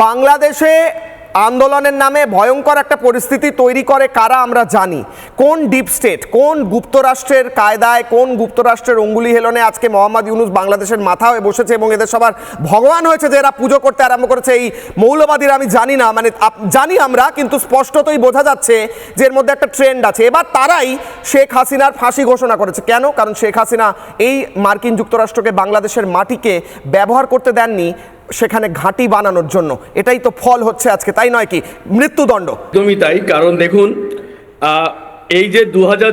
বাংলাদেশে আন্দোলনের নামে ভয়ঙ্কর একটা পরিস্থিতি তৈরি করে কারা আমরা জানি। কোন ডিপ স্টেট, কোন গুপ্তরাষ্ট্রের কায়দায়, কোন গুপ্তরাষ্ট্রের অঙ্গুলি হেলনে আজকে মোহাম্মদ ইউনুস বাংলাদেশের মাথা হয়ে বসেছে এবং এদের সবার ভগবান হয়েছে যে এরা পুজো করতে আরম্ভ করেছে। এই মৌলবাদীরা আমি জানি না মানে জানি আমরা, কিন্তু স্পষ্টতই বোঝা যাচ্ছে যে এর মধ্যে একটা ট্রেন্ড আছে। এবার তারাই শেখ হাসিনার ফাঁসি ঘোষণা করেছে। কেন? কারণ শেখ হাসিনা এই মার্কিন যুক্তরাষ্ট্রকে বাংলাদেশের মাটিকে ব্যবহার করতে দেননি। সেখানে ঘাঁটি বানানোর জন্য। এটাই তো ফল হচ্ছে আজকে, তাই নয় কি? মৃত্যুদণ্ড। একদমই তাই, কারণ দেখুন এই যে দু হাজার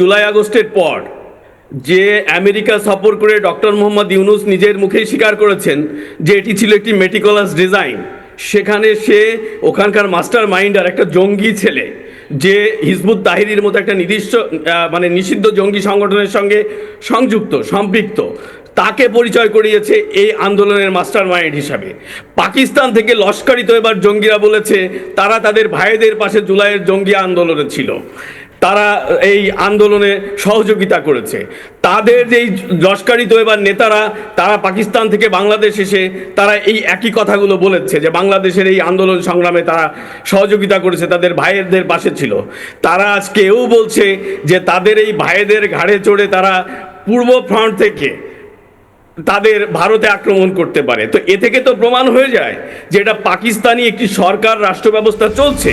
জুলাই আগস্টের পর যে আমেরিকা সফর করে ডক্টর মোহাম্মদ ইউনুস নিজের মুখেই স্বীকার করেছেন যে এটি ছিল একটি মেটিকুলাস ডিজাইন, সেখানে সে ওখানকার মাস্টার মাইন্ড আর একটা জঙ্গি ছেলে, যে হিজবুত তাহিরির মতো একটা নির্দিষ্ট মানে নিষিদ্ধ জঙ্গি সংগঠনের সঙ্গে সংযুক্ত, সম্পৃক্ত। তাকে পরিচয় করিয়েছে এই আন্দোলনের মাস্টার মাইন্ড হিসাবে। পাকিস্তান থেকে লস্করিত এবার জঙ্গিরা বলেছে, তারা তাদের ভাইদের পাশে জুলাইয়ের জঙ্গি আন্দোলনে ছিল। তারা এই আন্দোলনে সহযোগিতা করেছে। তাদের যেই লস্করিত এবার নেতারা, তারা পাকিস্তান থেকে বাংলাদেশ এসে তারা এই একই কথাগুলো বলেছে, যে বাংলাদেশের এই আন্দোলন সংগ্রামে তারা সহযোগিতা করেছে, তাদের ভাইয়েদের পাশে ছিল। তারা আজকে এও বলছে যে তাদের এই ভাইয়েদের ঘাড়ে চড়ে তারা পূর্ব ফ্রন্ট থেকে তাদের ভারতে আক্রমণ করতে পারে। তো এ থেকে তো প্রমাণ হয়ে যায় যে এটা পাকিস্তানি একটি সরকার রাষ্ট্র ব্যবস্থা চলছে।